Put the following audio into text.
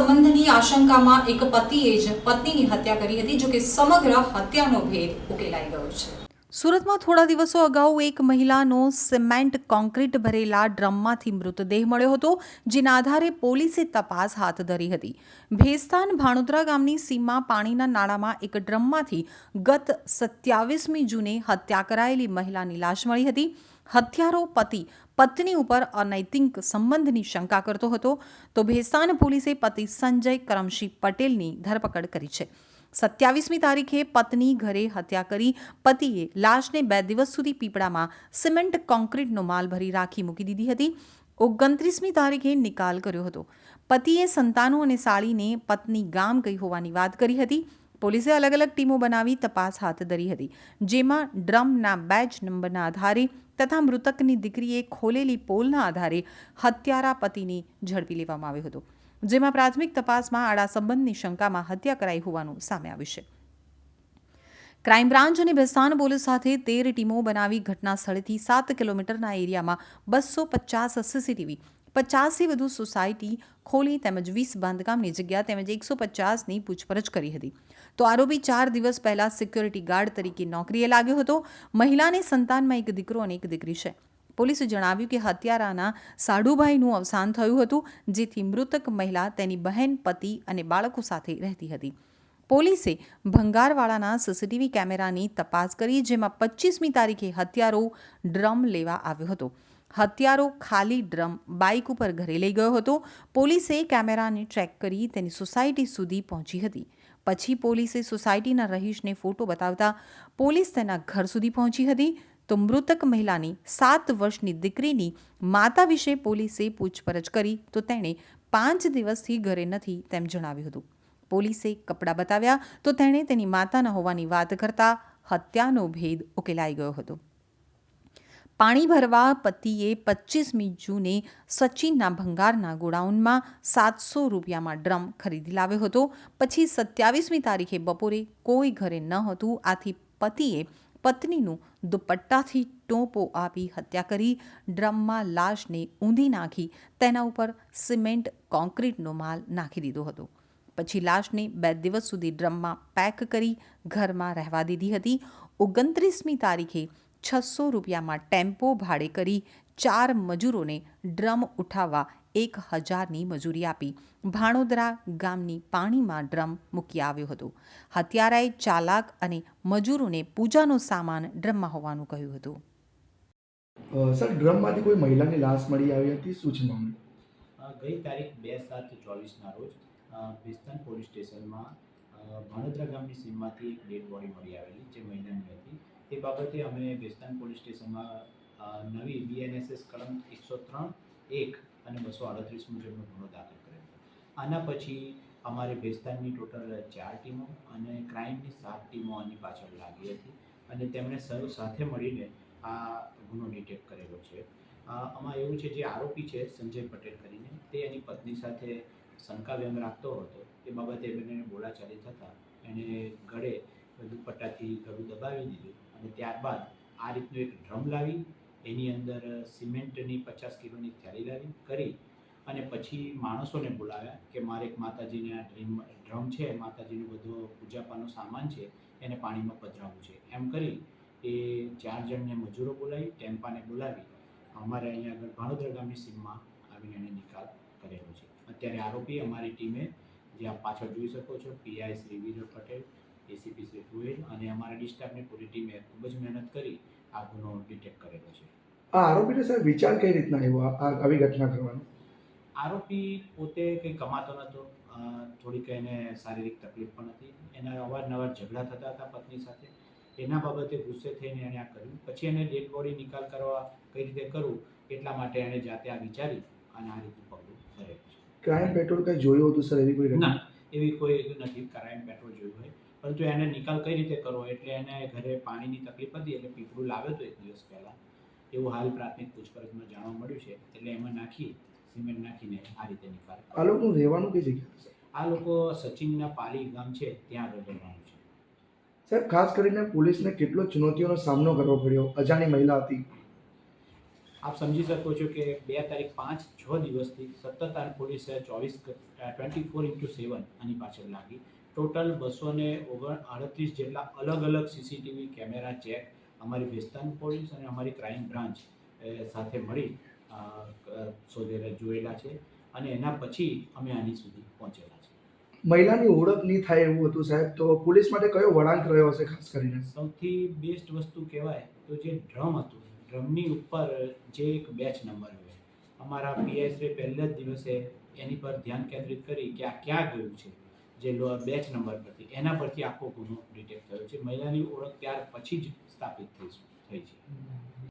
સંબંધની આશંકામાં એક પતિએ જ પત્નીની હત્યા કરી હતી જો કે સમગ્ર હત્યાનો ભેદ ઉકેલાઈ ગયો છે. સુરતમાં થોડા દિવસો અગાઉ એક મહિલાનો સિમેન્ટ કોન્ક્રીટ ભરેલા ડ્રમમાંથી મૃતદેહ મળ્યો હતો, જેના આધારે પોલીસે તપાસ હાથ ધરી હતી. ભેસ્તાન ભાણોદરા ગામની સીમમાં પાણીના નાળામાં એક ડ્રમમાંથી ગત સત્યાવીસમી જૂને હત્યા કરાયેલી મહિલાની લાશ મળી હતી. હત્યારો પતિ, પત્ની ઉપર અનૈતિક સંબંધની શંકા કરતો હતો. તો ભેસ્તાન પોલીસે પતિ સંજય કરમશી પટેલની ધરપકડ કરી છે. સત્યાવીસમી તારીખે પત્ની ઘરે હત્યા કરી પતિએ લાશને બે દિવસ સુધી પીપળામાં સિમેન્ટ કોન્ક્રીટનો માલ ભરી રાખી મૂકી દીધી હતી. ઓગણત્રીસમી તારીખે નિકાલ કર્યો હતો. પતિએ સંતાનો અને સાળીને પત્ની ગામ ગઈ હોવાની વાત કરી હતી. પોલીસે અલગ અલગ ટીમો બનાવી તપાસ હાથ ધરી હતી. જેમાં ડ્રમના બેચ નંબરના આધારે તથા મૃતકની દીકરીએ ખોલેલી પોલના આધારે હત્યારા પતિને ઝડપી લેવામાં આવ્યો હતો. જેમાં પ્રાથમિક તપાસમાં આડા સંબંધની શંકામાં હત્યા કરાઈ હોવાનું સામે આવ્યું છે. ક્રાઇમ બ્રાન્ચ અને બેસ્તાન પોલીસ સાથે તેર ટીમો બનાવી ઘટના સ્થળેથી સાત કિલોમીટરના એરિયામાં બસો પચાસ સીસીટીવી, પચાસથી વધુ સોસાયટી ખોલી તેમજ વીસ બાંધકામની જગ્યા તેમજ એકસો પચાસની પૂછપરછ કરી હતી. તો આરોપી ચાર દિવસ પહેલા સિક્યોરિટી ગાર્ડ તરીકે નોકરીએ લાગ્યો હતો. મહિલાને સંતાનમાં એક દીકરો અને એક દીકરી છે. પોલીસે જણાવ્યું કે હત્યારાના સાડુભાઈનું અવસાન થયું હતું, જેથી મૃતક મહિલા તેની બહેન, પતિ અને બાળકો સાથે રહેતી હતી. પોલીસે ભંગારવાળાના સીસીટીવી કેમેરાની તપાસ કરી, જેમાં પચીસમી તારીખે હત્યારો ડ્રમ લેવા આવ્યો હતો. હત્યારો ખાલી ડ્રમ બાઇક ઉપર ઘરે લઈ ગયો હતો. પોલીસે કેમેરાને ટ્રેક કરી તેની સોસાયટી સુધી પહોંચી હતી. પછી પોલીસે સોસાયટીના રહીશને ફોટો બતાવતા પોલીસ તેના ઘર સુધી પહોંચી હતી. તો મૃતક મહિલાની સાત વર્ષની દીકરીની માતા વિશે પોલીસે પૂછપરછ કરી તો તેણે પાંચ દિવસથી ઘરે નથી તેમ જણાવ્યું હતું. પોલીસે કપડાં બતાવ્યા તો તેણે તેની માતાના હોવાની વાત કરતા હત્યાનો ભેદ ઉકેલાઈ ગયો હતો. પાણી ભરવા પતિએ પચીસમી જૂને સચિનના ભંગારના ગોડાઉનમાં સાતસો રૂપિયામાં ડ્રમ ખરીદી લાવ્યો હતો. પછી સત્યાવીસમી તારીખે બપોરે કોઈ ઘરે ન હતું. આથી પતિએ પત્નીનું દુપટ્ટાથી ટોપો આપી હત્યા કરી. ડ્રમમાં લાશને ઊંધી નાખી તેના ઉપર સિમેન્ટ કોન્ક્રીટનો માલ નાખી દીધો હતો. પછી લાશને બે દિવસ સુધી ડ્રમમાં પેક કરી ઘરમાં રહેવા દીધી હતી. ઓગણત્રીસમી તારીખે છસો રૂપિયામાં ટેમ્પો ભાડે કરી ચાર મજૂરોને ડ્રમ ઉઠાવવા એક હજારની મજૂરી આપી. ભાણોદરા ગામની પાણીમાં ડ્રમ મૂકી આવ્યો હતો. હત્યારાએ ચાલાક અને મજૂરોને પૂજાનો સામાન ડ્રમમાં હોવાનું કહ્યું હતું. સર ડ્રમમાંથી કોઈ મહિલાની લાશ મળી આવી હતી? અ, ગઈ તારીખ બે સાત ચોવીસના રોજ અ, પોલીસ સ્ટેશનમાં ભાણોદરા ગામની સીમમાંથી એક ડેડ બોડી મળી આવેલી જે મહિલાની હતી. તે બાબતે અમે ભેસ્તાન પોલીસ સ્ટેશનમાં નવી બીએનએસએસ કલમ એકસો ત્રણ એક અને બસો આડત્રીસ મુજબનો ગુનો દાખલ કર્યો આના પછી અમારે ભેસ્તાનની ટોટલ ચાર ટીમો અને ક્રાઇમની સાત ટીમો આની પાછળ લાગી હતી અને તેમણે સૌ સાથે મળીને આ ગુનો ડિટેક્ટ કરેલો છે. આમાં એવું છે જે આરોપી છે, સંજય પટેલ કરીને, તે એની પત્ની સાથે શંકા વ્યંગ રાખતો હતો. એ બાબતે બંનેને બોલાચાલી થતાં એણે ગળે દુપટ્ટાથી ગળું દબાવી દીધું અને ત્યારબાદ આ રીતનું એક ડ્રમ લાવી એની અંદર સિમેન્ટની પચાસ કિલોની થેલી લાવી કરી અને પછી માણસોને બોલાવ્યા કે મારે એક માતાજીને આ ડ્રીમ, ડ્રમ છે, માતાજીનું બધો પૂજાપાનો સામાન છે, એને પાણીમાં પધરાવવું છે. એમ કરી એ ચાર જણને મજૂરો બોલાવી, ટેમ્પાને બોલાવી. અમારે અહીંયા આગળ ભાણોદરા ગામની સીમમાં આવીને એને નિકાલ કરેલો છે. અત્યારે આરોપી અમારી ટીમે, જે આપ પાછળ જોઈ શકો છો પીઆઈ શ્રી વિરલ પટેલ, એસીપી શ્રી ગોયલ અને અમારા ડિસ્ટાફની પૂરી ટીમે ખૂબ જ મહેનત કરી આ ગુનો ડિટેક્ટ કરેલો છે. આ આરોપીને સર વિચાર કઈ રીતના આવ્યો? આવી ઘટના કરવાનો? આરોપી પોતે કંઈ કમાતો નહોતો. થોડીક એને શારીરિક તકલીફ પણ હતી. એના અવારનવાર ઝઘડા થતા હતા પત્ની સાથે. એના બાબતે ગુસ્સે થઈને એણે આ કર્યું. પછી એને ડેડ બોડી નિકાલ કરવા કઈ રીતે કરવું એટલા માટે એણે જાતે આ વિચારી અને આ રીતનું પગલું ભરેલું છે. ક્રાઇમ પેટ્રોલ કંઈ જોયું હતું સર? એવી કોઈ ના એવી કોઈ નથી. ક્રાઇમ પેટ્રોલ જોયું હોય. પરંતુ એને નિકાલ કઈ રીતે કરવો? એટલે એને ઘરે પાણીની તકલીફ હતી એટલે પીપળું લાવ્યો હતો એક દિવસ પહેલાં. એવું હાલ પ્રાથમિક પૂછપરછમાં જાણવા મળ્યું છે. એટલે એમાં નાખી સિમેન્ટ નાખીને આ રીતે નિકાલ આ લોકોનું રહેવાનું કઈ જગ્યા છે આ લોકો સચિનના પાલી ગામ છે ત્યાં રહેવાનું છે. સાહેબ ખાસ કરીને પોલીસને કેટલો ચુનૌતીઓનો સામનો કરવો પડ્યો? અજાણી મહિલા હતી. આપ સમજી શકો છો કે બે તારીખ પાંચ છ દિવસથી સતત તારીખ પોલીસે ચોવીસ ટ્વેન્ટી ફોર ઇન્ટુ સેવન આની પાછળ લાગી. ટોટલ બસો ને ઓગણ આડત્રીસ જેટલા અલગ અલગ સીસીટીવી કેમેરા ચેક અમારી વેસ્ટર્ન પોલીસ અને અમારી ક્રાઇમ બ્રાન્ચ સાથે મળી શોધેલા જોયેલા છે અને એના પછી અમે આની સુધી પહોંચેલા છે. મહિલાની ઓળખ નહીં થાય એવું હતું સાહેબ તો પોલીસ માટે કયો વળાંક રહ્યો હશે ખાસ કરીને? સૌથી બેસ્ટ વસ્તુ કહેવાય તો જે ડ્રમ હતું ડ્રમની ઉપર જે એક બેચ નંબર હોય અમારા પીએસએ પહેલા જ દિવસે એની પર ધ્યાન કેન્દ્રિત કરી કે આ ક્યાં ગયું છે. જે બેચ નંબર પરથી. એના પરથી આખો ગુનો ડિટેક્ટ થયો છે. મહિલાની ઓળખ ત્યાર પછી જ સ્થાપિત થઈ થઈ છે.